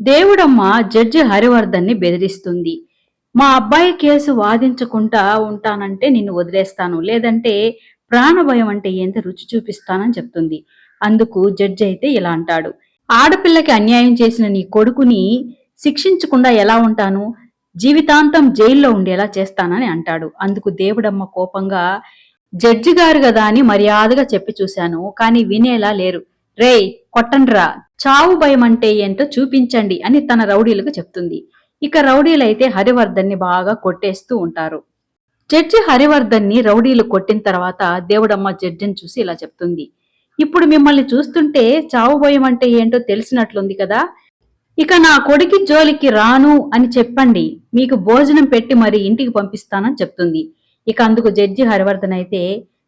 దేవుడమ్మ జడ్జి హరివర్ధన్ని బెదిరిస్తుంది. మా అబ్బాయి కేసు వాదించకుండా ఉంటానంటే నిన్ను వదిలేస్తాను. లేదంటే ప్రాణభయం అంటే ఏంత రుచి చూపిస్తానని చెప్తుంది. అందుకు జడ్జి అయితే ఇలా అంటాడు. ఆడపిల్లకి అన్యాయం చేసిన నీ కొడుకుని శిక్షించకుండా ఎలా ఉంటాను? జీవితాంతం జైల్లో ఉండేలా చేస్తానని అంటాడు. అందుకు దేవుడమ్మ కోపంగా జడ్జి గారు కదా అని మర్యాదగా చెప్పి చూశాను కానీ వినేలా లేరు. రేయ్ కొట్టండ్రా. చావు భయం అంటే ఏంటో చూపించండి అని తన రౌడీలకు చెప్తుంది. ఇక రౌడీలైతే హరివర్ధన్ని బాగా కొట్టేస్తూ ఉంటారు. జడ్జి హరివర్ధన్ని రౌడీలు కొట్టిన తర్వాత దేవుడమ్మ జడ్జిని చూసి ఇలా చెప్తుంది. ఇప్పుడు మిమ్మల్ని చూస్తుంటే చావు భయం అంటే ఏంటో తెలిసినట్లుంది కదా. ఇక నా కొడుకి జోలికి రాను అని చెప్పండి. మీకు భోజనం పెట్టి మరి ఇంటికి పంపిస్తానని చెప్తుంది. ఇక అందుకు జడ్జి హరివర్ధన్ అయితే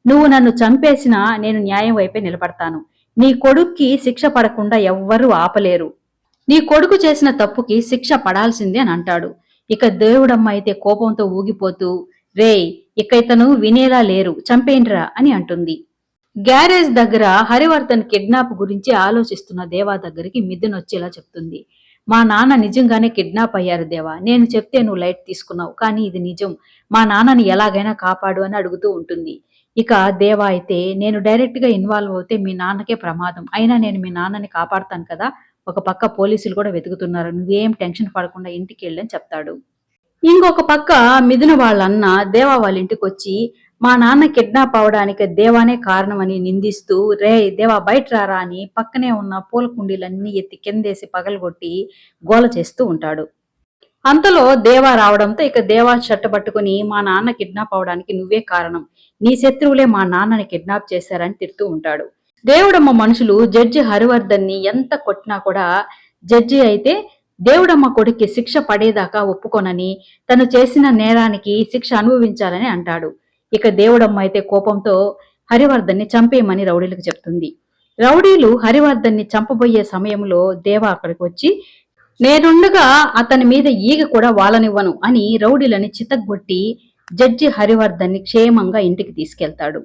నువ్వు నన్ను చంపేసినా నేను న్యాయం వైపే నిలబడతాను. నీ కొడుక్కి శిక్ష పడకుండా ఎవ్వరూ ఆపలేరు. నీ కొడుకు చేసిన తప్పుకి శిక్ష పడాల్సిందే అని అంటాడు. ఇక దేవుడమ్మ అయితే కోపంతో ఊగిపోతూ రేయ్ ఇక ఇతను వినేలా లేరు చంపేండ్రా అని అంటుంది. గ్యారేజ్ దగ్గర హరివర్ధన్ కిడ్నాప్ గురించి ఆలోచిస్తున్న దేవా దగ్గరికి మిథున్ వచ్చేలా చెప్తుంది. మా నాన్న నిజంగానే కిడ్నాప్ అయ్యారు దేవా. నేను చెప్తే నువ్వు లైట్ తీసుకున్నావు కానీ ఇది నిజం. మా నాన్నని ఎలాగైనా కాపాడు అని అడుగుతూ ఉంటుంది. ఇక దేవా అయితే నేను డైరెక్ట్గా ఇన్వాల్వ్ అవుతే మీ నాన్నకే ప్రమాదం. అయినా నేను మీ నాన్నని కాపాడుతాను కదా? ఒక పక్క పోలీసులు కూడా వెతుకుతున్నారు. నువ్వేం టెన్షన్ పడకుండా ఇంటికి వెళ్ళని చెప్తాడు. ఇంకొక పక్క మిథున వాళ్ళన్న దేవా వాళ్ళ ఇంటికి వచ్చి మా నాన్న కిడ్నాప్ అవడానికి దేవానే కారణమని నిందిస్తూ రే దేవా బయట రారా అని పక్కనే ఉన్న పూల కుండీలన్నీ ఎత్తి కిందేసి పగలగొట్టి గోల చేస్తూ ఉంటాడు. అంతలో దేవా రావడంతో ఇక దేవా షర్ట్ పట్టుకుని మా నాన్న కిడ్నాప్ అవడానికి నువ్వే కారణం. నీ శత్రువులే మా నాన్నని కిడ్నాప్ చేశారని తిడుతూ ఉంటాడు. దేవుడమ్మ మనుషులు జడ్జి హరివర్ధన్ని ఎంత కొట్టినా కూడా జడ్జి అయితే దేవుడమ్మ కొడుక్కి శిక్ష పడేదాకా ఒప్పుకొనని తను చేసిన నేరానికి శిక్ష అనుభవించాలని అంటాడు. ఇక దేవుడమ్మ అయితే కోపంతో హరివర్ధన్ని చంపేయమని రౌడీలకు చెప్తుంది. రౌడీలు హరివర్ధన్ని చంపబోయే సమయంలో దేవ అక్కడికి వచ్చి నేనుండగా అతని మీద ఈగ కూడా వాలనివ్వను అని రౌడీలని చితగ్గొట్టి జడ్జి హరివర్ధన్ని క్షేమంగా ఇంటికి తీసుకెళ్తాడు.